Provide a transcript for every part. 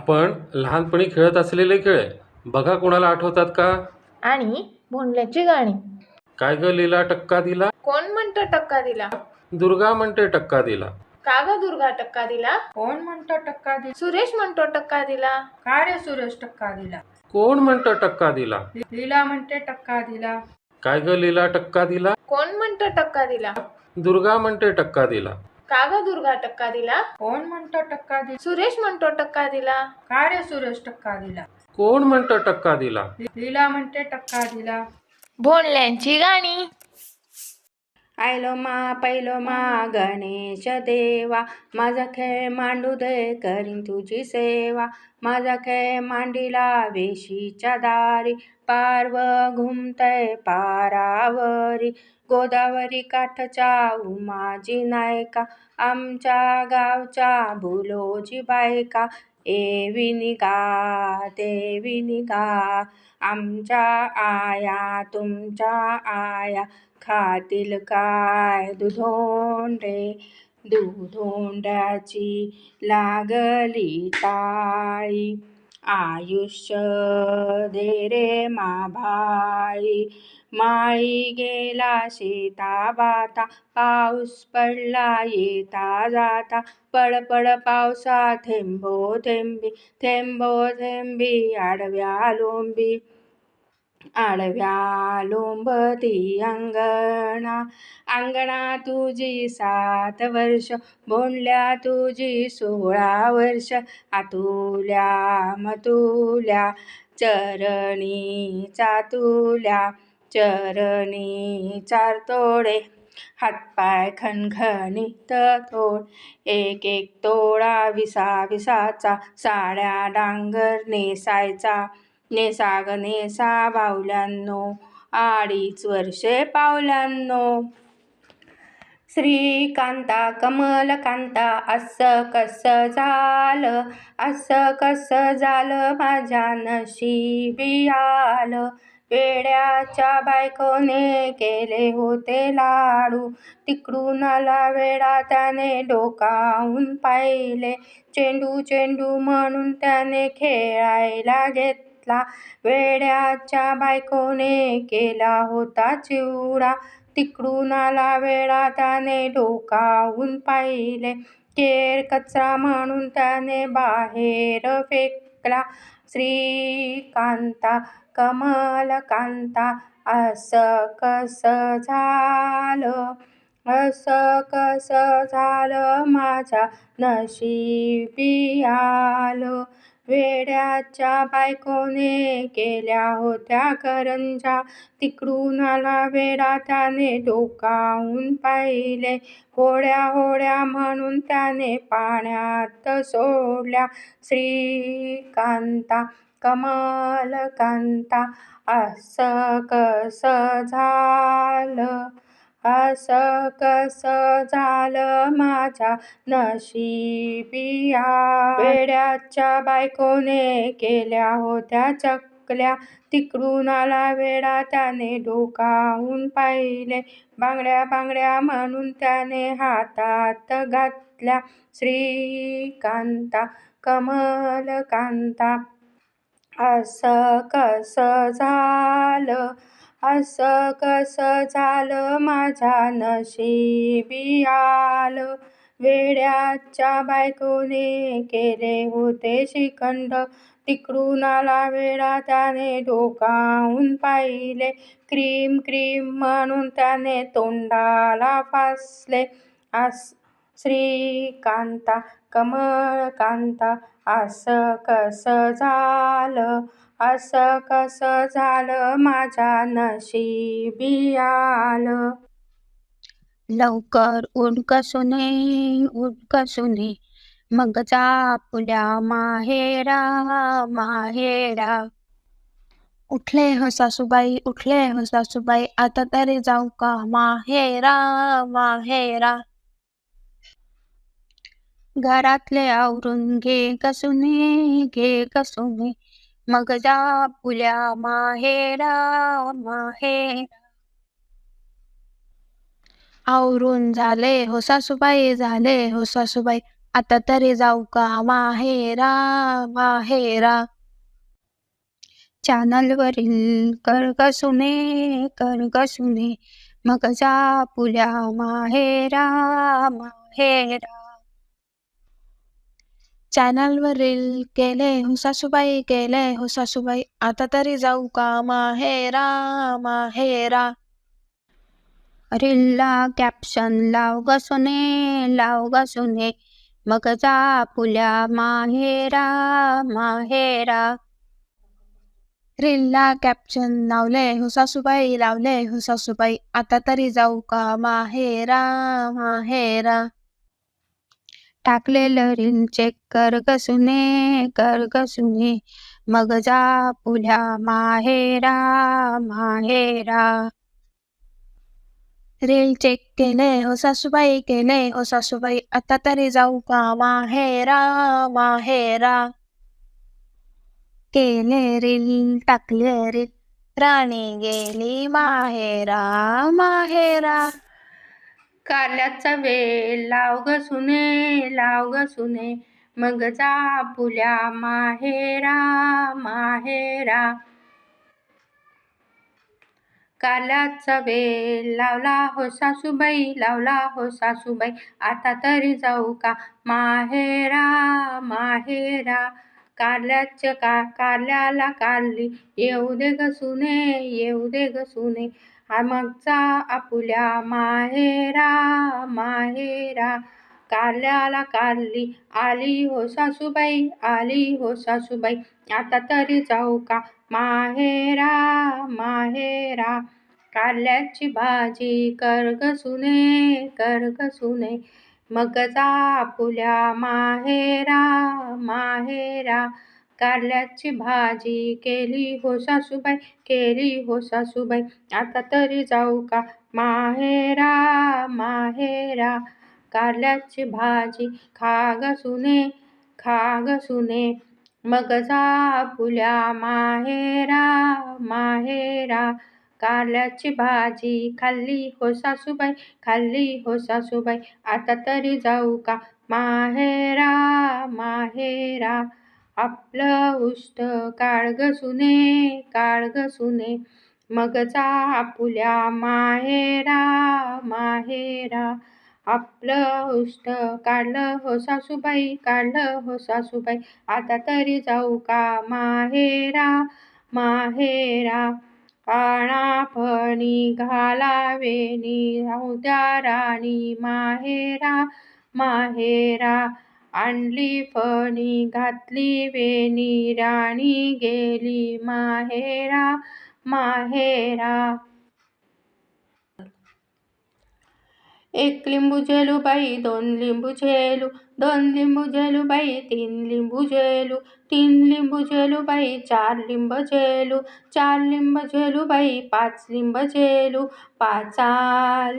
आपण लहानपणी खेळत असलेले खेळ बघा कोणाला आठवतात का? आणि भोंडल्याची गाणी. काय ग लीला टक्का दिला? कोण म्हणतं टक्का दिला? दुर्गा म्हणते टक्का दिला. का ग दुर्गा टक्का दिला? कोण म्हणतो टक्का दिला? सुरेश म्हणतो टक्का दिला. का रे सुरेश टक्का दिला? कोण म्हणतं टक्का दिला? लीला म्हणते टक्का दिला. काय ग लीला टक्का दिला? कोण म्हणतं टक्का दिला? दुर्गा म्हणते टक्का दिला. का ग दुर्गा टक्का दिला? कोण म्हणतो टक्का दिला? सुरेश म्हणतो टक्का दिला. का रे सुरेश टक्का दिला? कोण म्हणतं टक्का दिला? लीला म्हणते टक्का दिला. भोंडल्यांची गाणी. आयलो मा पैलो मा गणेश देवा. माझा खेळ मांडू दे करीन तुझी सेवा. माझा खेळ मांडीला वेशीच्या दारी. पार्व घुमतय पारावरी. गोदावरी काठच्या उमाजी नायका. आमच्या गावच्या भुलोजी बायका. एवी निगा देवी आमच्या आया तुमच्या आया खातील काय दुधोंडे? दुधोंड्याची लागली टाळी आयुष्य दे रे माभाई माळी गेला शेता बाता पाऊस पडला येता जाता पड पड पावसा थेंबो थेंबी थेंबो थेंबी आडव्या लोंबी. आडव्या लोंबती अंगणा अंगणा तुझी सात वर्ष बोंडल्या तुझी सोळा वर्ष आतुल्या मतुल्या चरणी चातुल्या चरणी चार तोडे. हातपाय खणखणीत तोड एक एक तोडा विसा विसाचा साड्या डांगर नेसायचा नेसा ग नेसा बावल्यांनो अडीच वर्षे पावल्यांनो. श्रीकांता कमलकांता असं कसं झालं? असं कसं झालं? माझ्या नशिबी आलं. वेड्याच्या बायकोने केले होते लाडू. तिकडून आला वेडा त्याने डोकावून पाहिले. चेंडू चेंडू म्हणून त्याने खेळायला घेतला. वेड्याच्या बायकोने केला होता चिवडा. तिकडून आला वेळा त्याने डोकावून पाहिले. केर कचरा म्हणून त्याने बाहेर फेकला. श्रीकांता कमलकांता असं कसं झालं? असं कसं झालं? माझ्या नशिबी आलं. वेड्याच्या बायकोने केल्या होत्या करंजा. तिकडून आला वेडा त्याने डोकावून पाहिले. होड्या होड्या म्हणून त्याने पाण्यात सोडल्या. श्रीकांता कमलकांता असं कसं झालं? असं कसं झालं माझ्या नशिबिया? वेड्याच्या बायकोने केल्या होत्या चकल्या. तिकडून आला वेडा त्याने डोकावून पाहिले. बांगड्या बांगड्या म्हणून त्याने हातात घातल्या. श्रीकांता कमलकांता असं कसं झालं असं कसं झालं? माझ्या नशिबी आलं. वेड्याच्या बायकोने केले होते श्रीखंड तिकडून आला वेळा त्याने डोकावून पाहिले. क्रीम क्रीम म्हणून त्याने तोंडाला फासले. आस श्रीकांता कमळकांता असं कसं झालं? असं कसं झालं माझ्या नशिबी आलं? लवकर उडक सुने उडक सुने मग जा आपल्या माहेरा माहेरा. उठले हो सासूबाई उठले हो सासूबाई. आता तरी जाऊ का? माहेरा माहेरा. घरातले आवरून घे कसुने घे कसुने मग जा पुल्या माहेरा माहे. आवरून झाले हो सासूबाई झाले हो सासूबाई. आता तरी जाऊ का माहेरा माहेरा चॅनलवरील कर्कसुने कर्कसुने. मग जा पुल्या माहेरा माहेरा चॅनलवरील केले हो सासूबाई केले हो सासूबाई आता तरी जाऊ का? माहेरा माहेरा रीलला कॅप्शन लाव ग सुने लाव ग सुने. मग जा पुल्या माहेरा माहेरा रीलला कॅप्शन लावले हो सासूबाई लावले हो सासूबाई आता तरी जाऊ का? माहेरा माहेरा टाकलेलं रील चेक कर गसुने कर गसुने सुने. मग जा पुल्या माहेरा माहेरा. रील चेक केलंय हो सासूबाई केलंय हो सासूबाई आता तरी जाऊ का माहेरा माहेरा. केले रील टाकले रील. राणी गेली माहेरा माहेरा. कारल्याचा वेल लाव ग सुने लाव ग सुने. मग जा पुल्या माहेरा माहेरा. कारल्याचा वेल लावला हो सासूबाई लावला हो सासूबाई. आता तरी जाऊ का? माहेरा माहेरा. कारल्याच्या का कारल्याला कारली. येऊ दे ग सुने येऊ दे ग सुने. हा मग आपुल्या माहेरा माहेरा. कारल्याला कारली आली हो सासूबाई आली हो सासूबाई. आता तरी जाऊ का? माहेरा माहेरा. कारल्याची भाजी कर्ग सुने कर सुने मगचा आपुल्या माहेरा माहेरा. कारल्याची भाजी केली हो सासूबाई केली हो सासूबाई. आता तरी जाऊ का? माहेरा माहेरा. कारल्याची भाजी खा सुने खा ग सुने. मग जा पुल्या माहेरा माहेरा. कारल्याची भाजी खाल्ली हो सासूबाई खाल्ली हो सासूबाई. आता तरी जाऊ का? माहेरा माहेरा. आपलं उष्ट काळग सुने काळग सुने. माहेरा माहेरा. आपलं उष्ट काढलं हो सासूबाई काढलं हो सासूबाई. आता तरी जाऊ का माहेरा माहेरा? कानाफणी घालावेनी द्या राणी माहेरा माहेरा. आणली फणी घातली वेणी राणी गेली माहेरा माहेरा. एक लिंबू झेलू बाई दोन लिंबू झेलू दोन लिंबू झेलू बाई तीन लिंबू झेलू तीन लिंबू झेलू बाई चार लिंब झेलू चार लिंब झेलू बाई पाच लिंब झेलू पाचा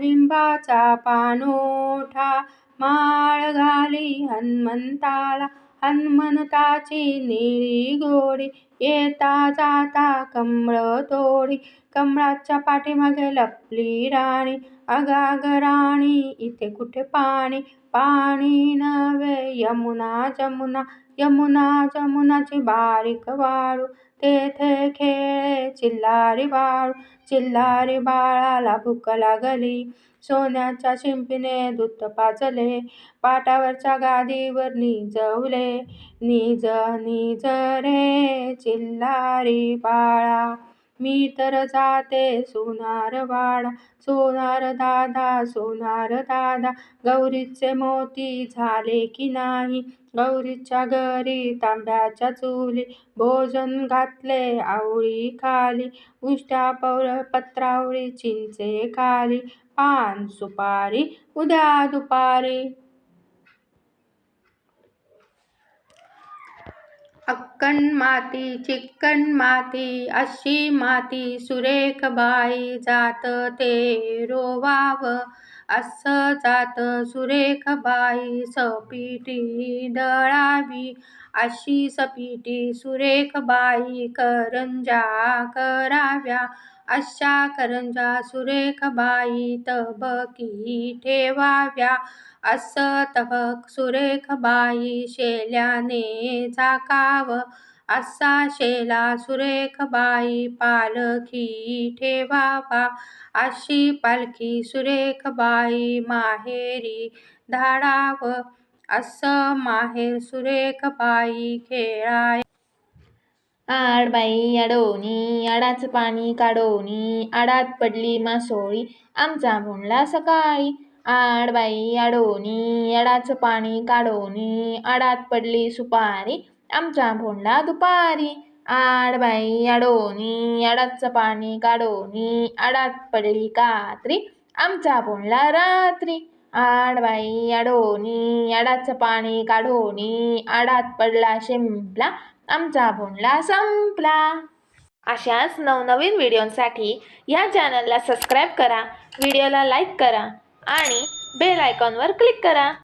लिंबाचा पानोठा माळ घाली हनुमंताला. हनुमंताची निळी गोडी येता जाता कमळ तोडी. कमळाच्या पाठीमागे लपली राणी अगाग राणी इथे कुठे पाणी? पाणी नव्हे यमुना जमुना यमुना जमुनाची बारीक वाळू. तेथे खेळे चिल्लारी बाळ चिल्लारी बाळाला भूक लागली. सोन्याच्या शिंपीने दूध पाजले पाटावरच्या गादीवर निजवले. निज निज रे चिल्लारी बाळा मी तर जाते सोनार वाडा सोनार दादा सोनार दादा. गौरीचे मोती झाले की नाही? गौरीच्या घरी तांब्याच्या चुली भोजन घातले आवळी खाली. उष्ट्या पौर पत्रावळी चिंचे खाली. पान सुपारी उद्या दुपारी. अक्कन माती चिक्कन माती अशी माती सुरेख बाई जात ते रोवाव. असं जात सुरेख बाई सपिटी दळावी. अशी सपिटी सुरेख बाई करंजा कराव्या. अशा करंजा सुरेख बाई तबकी ठेवाव्या. अस तबक सुरेख बाई शेल्याने झाकाव. असा शेला सुरेख बाई पालखी ठेवावा. अशी पालखी सुरेख बाई माहेरी धाडाव. असं माहेर सुरेख बाई आड आडबाई अडवणी आडाचं पाणी काढवणी आडात पडली मासोळी आमचा भोंडला सकाळी. आडबाई अडवणी आडाचं पाणी काढवणी आडात पडली सुपारी आमचा भोंडला दुपारी. आडबाई अडवणी आडाचं पाणी काढवणी आडात पडली कात्री आमचा भोंडला रात्री. आडबाई अडवणी आडाचं पाणी काढवणी आडात पडला शिंपला आमचा भोंडला संपला. अशाच नवनवीन व्हिडिओंसाठी या चॅनलला सबस्क्राईब करा व्हिडिओला लाईक करा आणि बेल आयकॉनवर क्लिक करा.